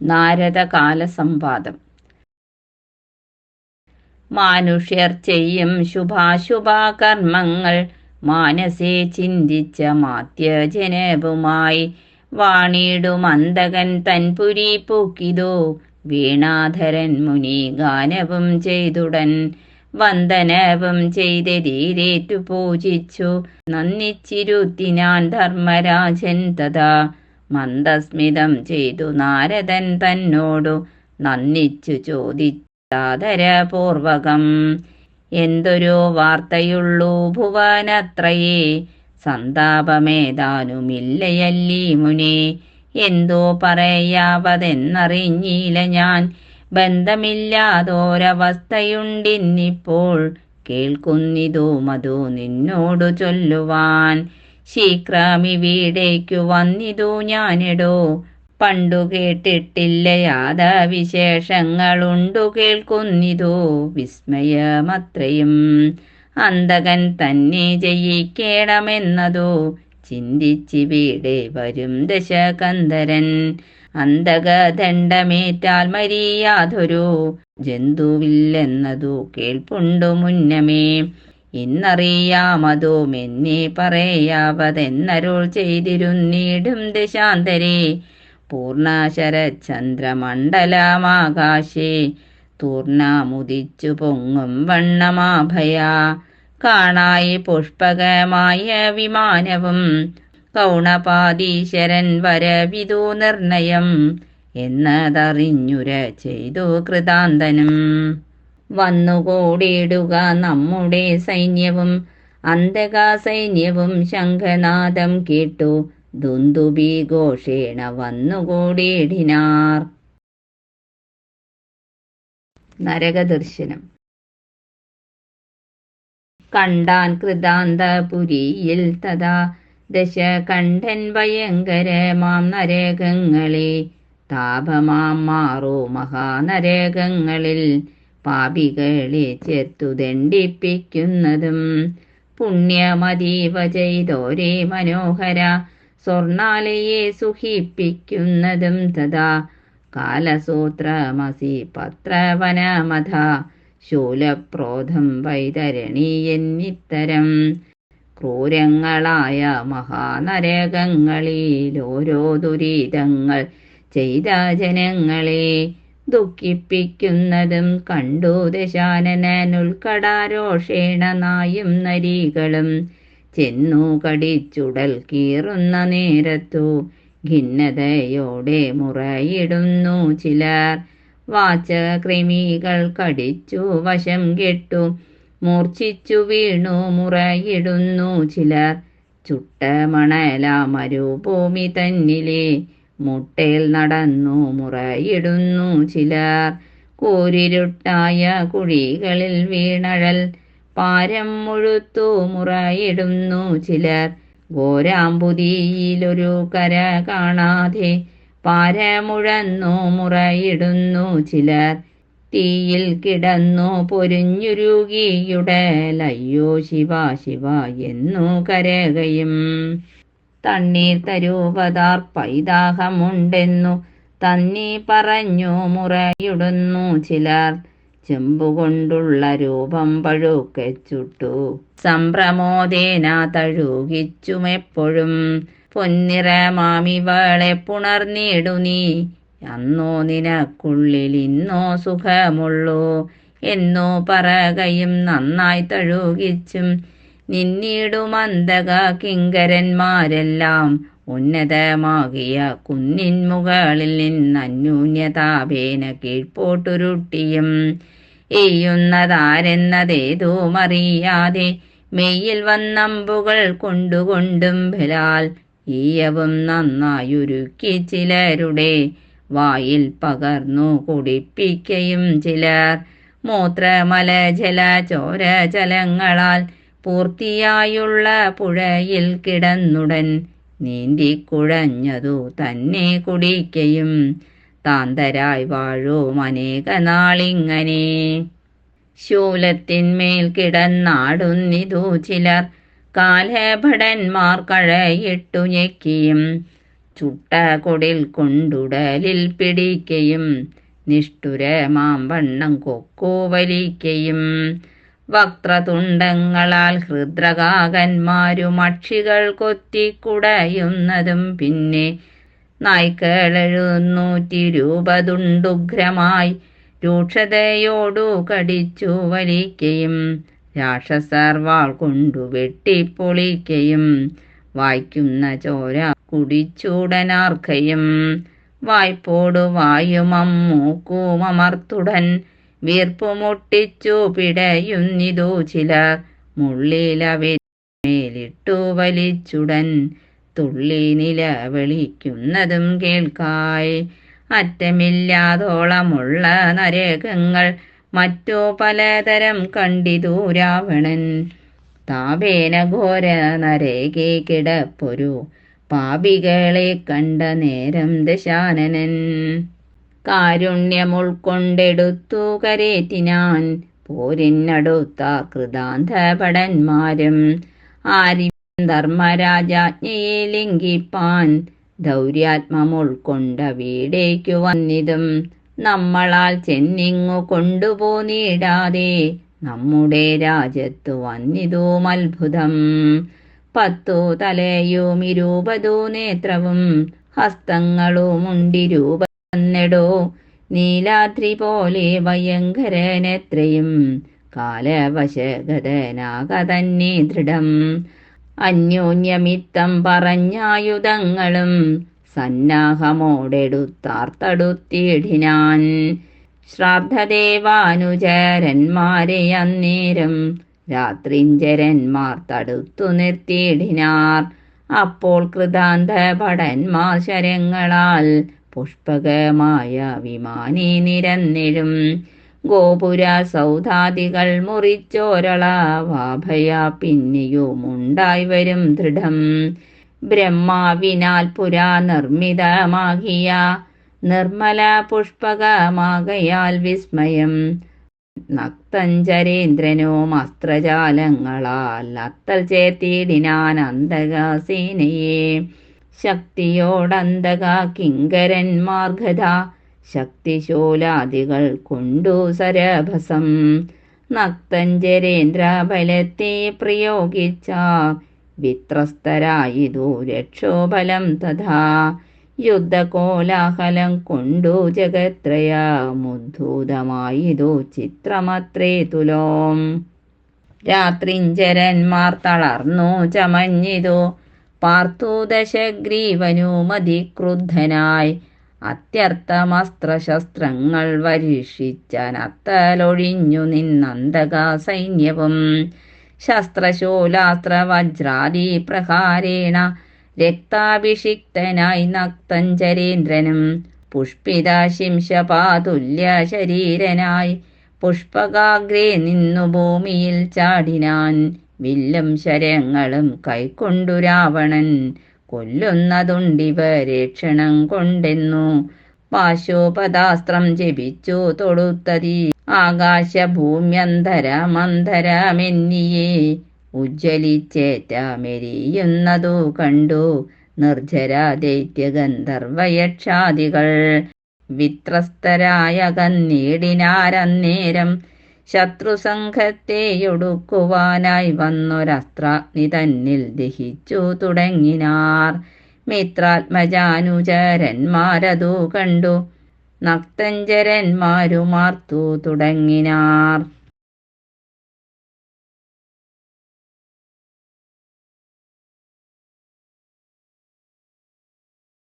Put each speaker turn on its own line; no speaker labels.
നാരദകാല സംവാദം മാനുഷ്യർ ചെയ്യും ശുഭാശുഭാകർമ്മങ്ങൾ മാനസേ ചിന്തിച്ച മാത്യജനവുമായി വാണിടുമന്തകൻ തൻപുരി പൂക്കിതോ വീണാധരൻ മുനി ഗാനവും ചെയ്തുടൻ വന്ദനവും ചെയ്തെതീരേറ്റു പൂജിച്ചു. നന്ദിച്ചിരുത്തിനാൻ ധർമ്മരാജൻ തഥാ മന്ദസ്മിതം ചെയ്തു നാരദൻ തന്നോടു നന്ദിച്ചു ചോദിച്ചാദരപൂർവകം. എന്തൊരു വാർത്തയുള്ളൂ ഭുവനത്രയേ. സന്താപമേതാനുമില്ലയല്ലീ മുനെ. എന്തോ പറയാവതെന്നറിഞ്ഞില്ല ഞാൻ. ബന്ധമില്ലാതൊരവസ്ഥയുണ്ടിന്നിപ്പോൾ കേൾക്കുന്നിതോ മധു നിന്നോടു ചൊല്ലുവാൻ. ശീക്രമിവീടേക്കു വന്നിതു ഞാനിടോ. പണ്ടു കേട്ടിട്ടില്ല യാദവിശേഷങ്ങളുണ്ടു കേൾക്കുന്നിതു. വിസ്മയമത്രയും അന്തകൻ തന്നെ ജയിക്കേണമെന്നതു. ചിന്തിച്ചിവിടെ വരും ദശകന്ധരൻ. അന്തകദണ്ഡമേറ്റാൽ മരിയാതൊരു ജന്തുവില്ലെന്നതു കേൾപ്പുണ്ടു മുന്നമേ. ഇന്നറിയാമതുമെന്നെ പറയാവതെന്നരുൾ ചെയ്തിരുന്നീടും പൂർണാശര ചന്ദ്രമണ്ഡലമാകാശേ തൂർണമുദിച്ചു പൊങ്ങും വണ്ണമാഭയ. കാണായി പുഷ്പകമായ വിമാനവും കൗണപാദീശ്വരൻ വരവിതു നിർണയം എന്നതറിഞ്ഞുര ചെയ്തു കൃതാന്തനും. വന്നുകൂടിയിടുക നമ്മുടെ സൈന്യവും അന്തക സൈന്യവും ശംഖനാദം കേട്ടു. ദുന്ദുബി ഘോഷേണ വന്നുകൂടിയിടിനാർ. നരകദർശനം. കണ്ടാൻ കൃതാന്തപുരിയിൽ തഥാ ദശ കണ്ഠൻ ഭയങ്കരമാം നരകങ്ങളെ. താപമാം മാറോ മഹാനരകങ്ങളിൽ. പാപികളെ ചേർത്തു ദണ്ഡിപ്പിക്കുന്നതും പുണ്യമതീവ ചെയ്തോരേ മനോഹര സ്വർണാലയെ സുഖിപ്പിക്കുന്നതും തഥാ കാലസൂത്രമസി പത്രവനമഥ ശൂലപ്രോധം വൈതരണി എന്നിത്തരം ക്രൂരങ്ങളായ മഹാനരകങ്ങളിൽ ഓരോ ദുരിതങ്ങൾ ചെയ്ത ജനങ്ങളെ ദുഃഖിപ്പിക്കുന്നതും കണ്ടു ദശാനനുൽക്കടാരോഷേണ നായും നരികളും. ചെന്നു കടിച്ചുടൽ കീറുന്ന നേരത്തു ഖിന്നതയോടെ മുറയിടുന്നു ചിലർ. വാച കൃമികൾ കടിച്ചു വശം കെട്ടു മൂർച്ഛിച്ചു വീണു മുറയിടുന്നു ചിലർ. ചുട്ട മണല മരുഭൂമി തന്നിലെ മുട്ടയിൽ നടന്നു മുറയിടുന്നു ചിലർ. കൂരിരുട്ടായ കുഴികളിൽ വീണഴൽ പാരം മുഴുത്തു മുറയിടുന്നു ചിലർ. ഗോരാമ്പുതിയിലൊരു കര കാണാതെ പാരമുഴന്നു മുറയിടുന്നു ചിലർ. തീയിൽ കിടന്നു പൊരിഞ്ഞുരുകിയുടലയ്യോ ശിവ ശിവ എന്നു കരകയും തണ്ണീർ തരൂപതാർ പൈതാഹമുണ്ടെന്നു തന്നി പറഞ്ഞു മുറയിടുന്നു ചിലർ. ചെമ്പുകൊണ്ടുള്ള രൂപം പഴുക്കെ ചുട്ടു. സംഭ്രമോദേന തഴുകിച്ചുമെപ്പോഴും. പൊന്നിറമാമിവളെ പുണർന്നിടു നീ. അന്നോ നിനക്കുള്ളിൽ ഇന്നോ സുഖമുള്ളൂ. എന്നോ പറകയും നന്നായി തഴുകിച്ചും. കിങ്കരന്മാരെല്ലാം ഉന്നതമാകിയ കുന്നിൻ മുകളിൽ നിന്നന്യൂന്യതാപേന കീഴ്പോട്ടുരുട്ടിയും. എയ്യുന്നതാരെന്നതേതുമറിയാതെ മെയ്യിൽ വന്നമ്പുകൾ കൊണ്ടുകൊണ്ടും ബലാൽ ഈയവും നന്നായുരുക്കി ചിലരുടെ വായിൽ പകർന്നു കുടിപ്പിക്കയും ചിലർ മൂത്രമല ജല ചോര ജലങ്ങളാൽ പൂർത്തിയായുള്ള പുഴയിൽ കിടന്നുടൻ നീന്തി നീന്തിക്കുഴഞ്ഞതു തന്നെ കുടിക്കയും. താന്തരായി വാഴും അനേക നാളിങ്ങനെ. ശൂലത്തിന്മേൽ കിടന്നാടുന്നിതു ചിലർ. കാലഭടന്മാർ കഴയിട്ടു ഞെക്കിയും. ചുട്ട കൊടിൽ കൊണ്ടുടലിൽ പിടിക്കയും. നിഷ്ഠുരമാം വണ്ണം കൊക്കോ വലിക്കയും വക്രതുണ്ടങ്ങളാൽ ഹൃദ്രകാകന്മാരും അക്ഷികൾ കൊത്തിക്കുടയുന്നതും പിന്നെ നായ്ക്കളെഴുന്നൂറ്റി രൂപതുണ്ടുഗ്രമായി രൂക്ഷതയോടു കടിച്ചു വലിക്കയും രാക്ഷസർ വാൾ കൊണ്ടു വെട്ടിപ്പൊളിക്കയും വായിക്കുന്ന ചോര കുടിച്ചൂടനാർക്കയും വായ്പോടു വായുമമ്മൂക്കുമർത്തുടൻ വീർപ്പുമുട്ടിച്ചു പിടയുന്നിതു ചിലർ മുള്ളിലവേലിട്ടു വലിച്ചുടൻ. തുള്ളി നിലവിളിക്കുന്നതും കേൾക്കായി. അറ്റമില്ലാതോളമുള്ള നരകങ്ങൾ മറ്റു പലതരം കണ്ടിതു രാവണൻ. താപേന ഘോര നരകെ കിടപ്പൊരു പാപികളെ കണ്ട നേരം ദശാനനൻ. കാരുണ്യമുൾക്കൊണ്ടെടുത്തു കരേറ്റിനാൻ പോരിനടുത്ത കൃതാന്തഭടന്മാരും ആരി ധർമ്മരാജാജ്ഞയെ ലംഘിപ്പാൻ ദൗര്യാത്മമുൾക്കൊണ്ട വീടേക്കു വന്നിതും നമ്മളാൽ ചെന്നിങ്ങു കൊണ്ടുപോന്നിടാതെ നമ്മുടെ രാജ്യത്തു വന്നിതും അത്ഭുതം. പത്തു തലയും ഇരുപതു നേത്രവും ഹസ്തങ്ങളുമുണ്ടിരൂപ വന്നെടോ. നീലാദ്രി പോലെ ഭയങ്കരനെത്രയും കാലവശഗതനാകതന്നെ ദൃഢം. അന്യോന്യമിത്തം പറഞ്ഞായുധങ്ങളും സന്നാഹമോടെടുത്താർത്തടുത്തിടിനാൻ. ശ്രാദ്ധദേവാനുചരന്മാരെ അന്നേരം രാത്രിഞ്ചരന്മാർ തടുത്തു നിർത്തിയിടിനാർ. അപ്പോൾ കൃതാന്ത ഭടന്മാർ ശരങ്ങളാൽ പുഷ്പകമായ വിമാനി നിരന്നിടും ഗോപുര സൗധാദികൾ മുറിച്ചോരള വാഭയ പിന്നെയുമുണ്ടായി വരും ദൃഢം. ബ്രഹ്മാവിനാൽ പുരാ നിർമ്മിതമാകിയ നിർമ്മല പുഷ്പകമാകയാൽ വിസ്മയം. നക്തഞ്ചരേന്ദ്രനും അസ്ത്രജാലങ്ങളാൽ അത്തൽ ചേർത്തിടിനാൻ അന്തകസേനയെ. ശക്തിയോടന്തക കിങ്കരന്മാർഗത ശക്തിശൂലാദികൾ കൊണ്ടു സരഭസം. നക്തഞ്ചരേന്ദ്ര ബലത്തെ പ്രയോഗിച്ച വിത്രസ്തരായിതു രക്ഷോബലം തഥാ. യുദ്ധകോലാഹലം കൊണ്ടു ജഗത്രയമുദ്ധൂതമായിതു ചിത്രമത്രേ തുലോം. രാത്രിഞ്ചരന്മാർ തളർന്നു ചമഞ്ഞിതു പാർത്തു ക്രുദ്ധനായി. അത്യർത്ഥമസ്ത്രശസ്ത്രങ്ങൾ വരീക്ഷിച്ചനത്തലൊഴിഞ്ഞു നിന്നന്തക സൈന്യവും ശസ്ത്രശൂലാസ്ത്ര വജ്രാദി പ്രഹാരേണ രക്താഭിഷിക്തനായി നക്തഞ്ചരീന്ദ്രനും പുഷ്പിത ശിംശപാതുല്യ ശരീരനായി പുഷ്പകാഗ്രേ നിന്നു ഭൂമിയിൽ ചാടിനാൻ. വില്ലും ശരങ്ങളും കൈക്കൊണ്ടു രാവണൻ. കൊല്ലുന്നതുണ്ടിവരേക്ഷണം കൊണ്ടെന്നു. പാശോപദാസ്ത്രം ജപിച്ചു തൊടുത്തതി. ആകാശഭൂമ്യന്തര മന്ധരമെന്നിയെ ഉജ്ജ്വലിച്ചേറ്റ മെരിയുന്നതു കണ്ടു നിർജര ദൈത്യഗന്ധർവയക്ഷാദികൾ വിത്രസ്തരായ കന്നീടിനാരന്നേരം ശത്രുസംഘത്തെയൊടുക്കുവാനായി വന്നൊരസ്ത്രാഗ്നി തന്നിൽ ദഹിച്ചു തുടങ്ങിനാർ. മിത്രാത്മജാനുചരന്മാരതു കണ്ടു നക്തഞ്ചരന്മാരുമാർത്തു തുടങ്ങിനാർ.